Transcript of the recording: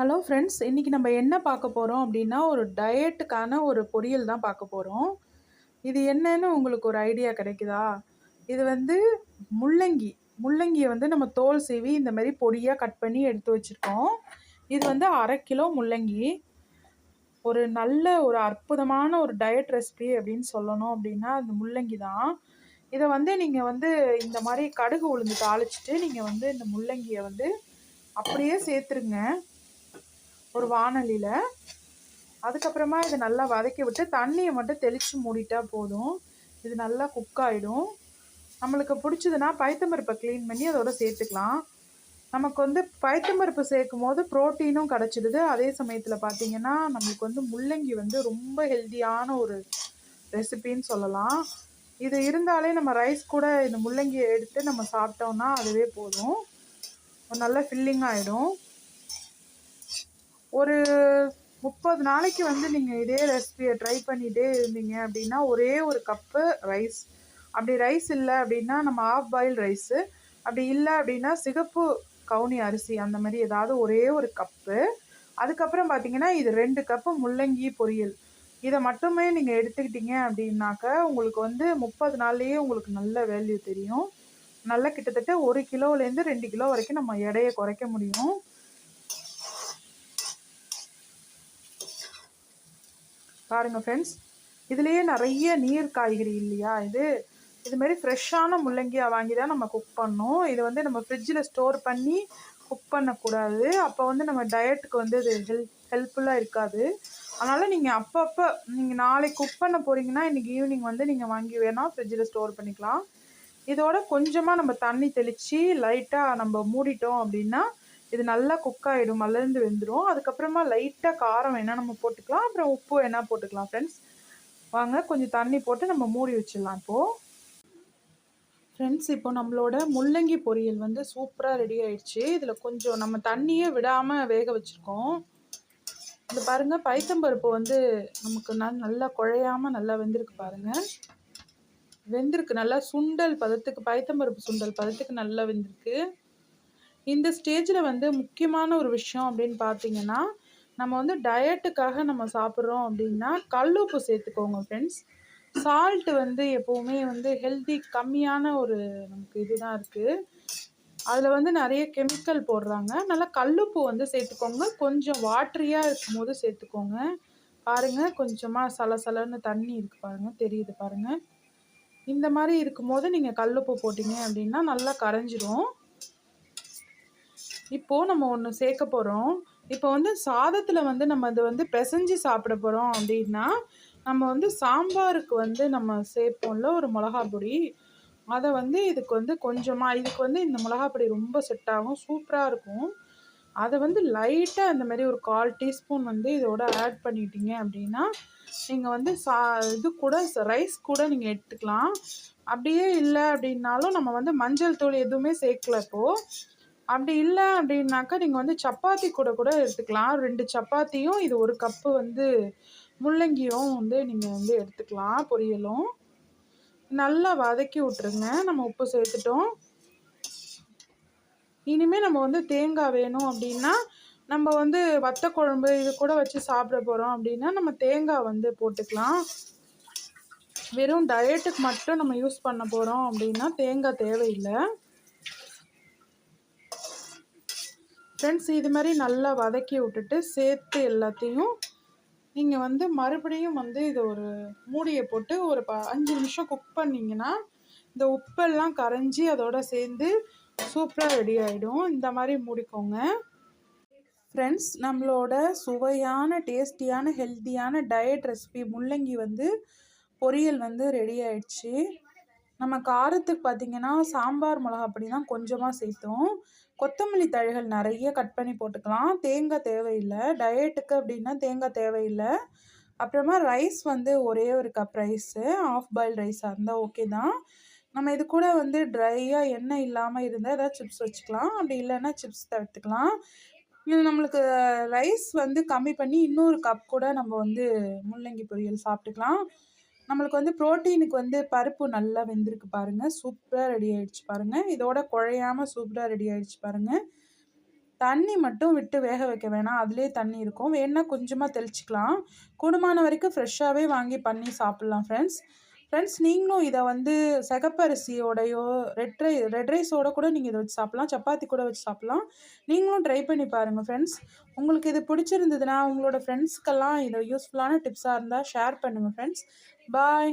Hello friends இன்றைக்கி நம்ம என்ன பார்க்க போகிறோம் அப்படின்னா ஒரு டயட்டுக்கான ஒரு பொரியல் தான் பார்க்க போகிறோம் இது என்னன்னு உங்களுக்கு ஒரு ஐடியா கிடைக்குதா? இது வந்து முள்ளங்கி முள்ளங்கியை வந்து நம்ம தோல் சீவி இந்த மாதிரி பொடியாக கட் பண்ணி எடுத்து வச்சுருக்கோம். இது வந்து அரை கிலோ முள்ளங்கி. ஒரு நல்ல ஒரு அற்புதமான ஒரு டயட் ரெசிபி அப்படின்னு சொல்லணும் அப்படின்னா அந்த முள்ளங்கி தான். இதை வந்து நீங்கள் வந்து இந்த மாதிரி கடுகு உளுந்து தாளிச்சிட்டு நீங்கள் வந்து இந்த முள்ளங்கியை வந்து அப்படியே சேர்த்துருங்க. ஒரு வானலியில். அதுக்கப்புறமா இதை நல்லா வதக்கி விட்டு தண்ணியை மட்டும் தெளித்து மூடிட்டா போதும். இது நல்லா குக் ஆகிடும் நம்மளுக்கு பிடிச்சதுன்னா பைத்தம்பருப்பை க்ளீன் பண்ணி அதோட சேர்த்துக்கலாம். நமக்கு வந்து பைத்தம்பருப்பு சேர்க்கும் போது ப்ரோட்டீனும் கிடச்சிடுது. அதே சமயத்தில் பார்த்திங்கன்னா நம்மளுக்கு வந்து முள்ளங்கி வந்து ரொம்ப ஹெல்த்தியான ஒரு ரெசிபின்னு சொல்லலாம். இது இருந்தாலே நம்ம ரைஸ் கூட இந்த முள்ளங்கியை எடுத்து நம்ம சாப்பிட்டோம்னா அதுவே போதும். நல்ல ஃபில்லிங் ஆகிடும் ஒரு முப்பது நாளைக்கு வந்து நீங்கள் இதே ரெசிபியை ட்ரை பண்ணிகிட்டே இருந்தீங்க அப்படின்னா ஒரே ஒரு கப்பு ரைஸ் அப்படி ரைஸ் இல்லை அப்படின்னா நம்ம ஆஃப் பாயில் ரைஸு அப்படி இல்லை அப்படின்னா சிகப்பு கவுனி அரிசி அந்த மாதிரி ஏதாவது ஒரே ஒரு கப்பு அதுக்கப்புறம் பார்த்தீங்கன்னா இது ரெண்டு கப்பு முள்ளங்கி பொரியல். இதை மட்டுமே நீங்கள் எடுத்துக்கிட்டீங்க அப்படின்னாக்க உங்களுக்கு வந்து முப்பது நாள்லேயே உங்களுக்கு நல்ல வேல்யூ தெரியும். நல்ல கிட்டத்தட்ட ஒரு கிலோலேருந்து ரெண்டு கிலோ வரைக்கும் நம்ம எடையை குறைக்க முடியும். பாருங்கள் ஃப்ரெண்ட்ஸ் இதுலேயே நிறைய நீர் காய்கறி இல்லையா இது? இதுமாரி ஃப்ரெஷ்ஷான முள்ளங்கியாக வாங்கி தான் நம்ம குக் பண்ணோம். இது வந்து நம்ம ஃப்ரிட்ஜில் ஸ்டோர் பண்ணி குக் பண்ணக்கூடாது. அப்போ வந்து நம்ம டயட்டுக்கு வந்து இது ஹெல்ப் ஹெல்ப்ஃபுல்லாக இருக்காது. அதனால் நீங்கள் அப்பப்போ நீங்கள் நாளைக்கு குக் பண்ண போகிறீங்கன்னா இன்றைக்கி ஈவினிங் வந்து நீங்கள் வாங்கி வேணால் ஃப்ரிட்ஜில் ஸ்டோர் பண்ணிக்கலாம். இதோட கொஞ்சமாக நம்ம தண்ணி தெளித்து லைட்டாக நம்ம மூடிட்டோம் அப்படின்னா இது நல்லா குக் ஆகிடும் மலர்ந்து வெந்துடும் அதுக்கப்புறமா லைட்டாக காரம் வேணால் நம்ம போட்டுக்கலாம். அப்புறம் உப்பு வேணால் போட்டுக்கலாம் ஃப்ரெண்ட்ஸ் வாங்க கொஞ்சம் தண்ணி போட்டு நம்ம மூடி வச்சிடலாம் இப்போது ஃப்ரெண்ட்ஸ் இப்போ நம்மளோட முள்ளங்கி பொரியல் வந்து சூப்பராக ரெடி ஆயிடுச்சு. இதில் கொஞ்சம் நம்ம தண்ணியே விடாமல் வேக வச்சுருக்கோம். இந்த பாருங்கள் பைத்தம்பருப்பு வந்து நமக்கு நல் நல்லா குழையாமல் நல்லா வெந்திருக்கு பாருங்கள் வெந்திருக்கு நல்லா சுண்டல் பதத்துக்கு பைத்தம்பருப்பு சுண்டல் பதத்துக்கு நல்லா வெந்திருக்கு. இந்த ஸ்டேஜில் வந்து முக்கியமான ஒரு விஷயம் அப்படின்னு பார்த்தீங்கன்னா நம்ம வந்து டயட்டுக்காக நம்ம சாப்பிட்றோம் அப்படின்னா கல் உப்பு சேர்த்துக்கோங்க ஃப்ரெண்ட்ஸ் சால்ட்டு வந்து எப்போவுமே வந்து ஹெல்தி கம்மியான ஒரு நமக்கு இதுதான் இருக்குது அதில் வந்து நிறைய கெமிக்கல் போடுறாங்க. நல்லா கல்லுப்பு வந்து சேர்த்துக்கோங்க. கொஞ்சம் வாட்ரியாக இருக்கும் போது சேர்த்துக்கோங்க. பாருங்கள் கொஞ்சமாக சலசலன்னு தண்ணி இருக்குது பாருங்கள் தெரியுது பாருங்கள் இந்த மாதிரி இருக்கும்போது நீங்கள் கல்லுப்பு போட்டிங்க அப்படின்னா நல்லா கரைஞ்சிரும். இப்போது நம்ம ஒன்று சேர்க்க போகிறோம் இப்போ வந்து சாதத்தில் வந்து நம்ம அதை வந்து பிசைஞ்சு சாப்பிட போகிறோம் அப்படின்னா நம்ம வந்து சாம்பாருக்கு வந்து நம்ம சேர்ப்போம்ல ஒரு மிளகா பொடி. அதை வந்து இதுக்கு வந்து கொஞ்சமாக இதுக்கு வந்து இந்த மிளகா பொடி ரொம்ப செட் ஆகும் சூப்பராக இருக்கும். அதை வந்து லைட்டாக அந்த மாதிரி ஒரு கால் டீஸ்பூன் வந்து இதோட ஆட் பண்ணிட்டீங்க அப்படின்னா நீங்கள் வந்து சா இது கூட ரைஸ் கூட நீங்கள் எடுத்துக்கலாம். அப்படியே இல்லை அப்படின்னாலும் நம்ம வந்து மஞ்சள் தூள் எதுவுமே சேர்க்கல இப்போது அப்படி இல்லை அப்படின்னாக்கா நீங்கள் வந்து சப்பாத்தி கூட கூட எடுத்துக்கலாம். ரெண்டு சப்பாத்தியும் இது ஒரு கப்பு வந்து முள்ளங்கியும் வந்து நீங்கள் வந்து எடுத்துக்கலாம் பொரியலும். நல்லா வதக்கி விட்ருங்க நம்ம உப்பு சேர்த்துட்டோம். இனிமேல் நம்ம வந்து தேங்காய் வேணும் அப்படின்னா நம்ம வந்து வத்த குழம்பு இது கூட வச்சு சாப்பிட போகிறோம் அப்படின்னா நம்ம தேங்காய் வந்து போட்டுக்கலாம். வெறும் டயட்டுக்கு மட்டும் நம்ம யூஸ் பண்ண போகிறோம் அப்படின்னா தேங்காய் தேவையில்லை. ஃப்ரெண்ட்ஸ் இது மாதிரி நல்லா வதக்கி விட்டுட்டு சேர்த்து எல்லாத்தையும் நீங்கள் வந்து மறுபடியும் வந்து இதை ஒரு மூடியை போட்டு ஒரு ப அஞ்சு நிமிஷம் குக் பண்ணிங்கன்னா இந்த உப்பெல்லாம் கரைஞ்சி அதோட சேர்ந்து சூப்பராக ரெடி ஆகிடும் இந்த மாதிரி மூடிக்கோங்க. ஃப்ரெண்ட்ஸ் நம்மளோட சுவையான டேஸ்டியான ஹெல்த்தியான டயட் ரெசிபி முள்ளங்கி வந்து பொரியல் வந்து ரெடி ஆயிடுச்சு. நம்ம காரத்துக்கு பார்த்திங்கன்னா சாம்பார் மிளகா அப்படி தான் கொஞ்சமாக சேர்த்தோம். கொத்தமல்லி தழைகள் நிறைய கட் பண்ணி போட்டுக்கலாம். தேங்காய் தேவையில்லை. டயட்டுக்கு அப்படின்னா தேங்காய் தேவையில்லை. அப்புறமா ரைஸ் வந்து ஒரே ஒரு கப் ரைஸு ஆஃப் பாயில் ரைஸாக இருந்தால் ஓகே தான். நம்ம இது கூட வந்து ட்ரையாக எண்ணெய் இல்லாமல் இருந்தால் ஏதாவது சிப்ஸ் வச்சுக்கலாம். அப்படி இல்லைன்னா சிப்ஸ் தவிர்த்துக்கலாம். இது நம்மளுக்கு ரைஸ் வந்து கம்மி பண்ணி இன்னொரு கப் கூட நம்ம வந்து முள்ளங்கி பொரியல் சாப்பிட்டுக்கலாம். நம்மளுக்கு வந்து ப்ரோட்டீனுக்கு வந்து பருப்பு நல்லா வெந்திருக்கு பாருங்கள் சூப்பராக ரெடி ஆகிடுச்சு பாருங்கள் இதோட குழையாமல் சூப்பராக ரெடி ஆகிடுச்சு பாருங்கள் தண்ணி மட்டும் விட்டு வேக வைக்க வேணாம். அதுலேயே தண்ணி இருக்கும். வேணால் கொஞ்சமாக தெளிச்சிக்கலாம். கூடுமான வரைக்கும் ஃப்ரெஷ்ஷாகவே வாங்கி பண்ணி சாப்பிட்லாம் ஃப்ரெண்ட்ஸ் ஃப்ரெண்ட்ஸ் நீங்களும் இதை வந்து சகப்பரிசியோடையோ ரெட் ரை ரெட் ரைஸோட கூட நீங்கள் இதை வச்சு சாப்பிட்லாம். சப்பாத்தி கூட வச்சு சாப்பிட்லாம். நீங்களும் ட்ரை பண்ணி பாருங்கள் ஃப்ரெண்ட்ஸ் உங்களுக்கு இது பிடிச்சிருந்ததுன்னா உங்களோட ஃப்ரெண்ட்ஸ்க்கெல்லாம் இதை யூஸ்ஃபுல்லான டிப்ஸாக இருந்தால் ஷேர் பண்ணுங்கள் ஃப்ரெண்ட்ஸ் பாய்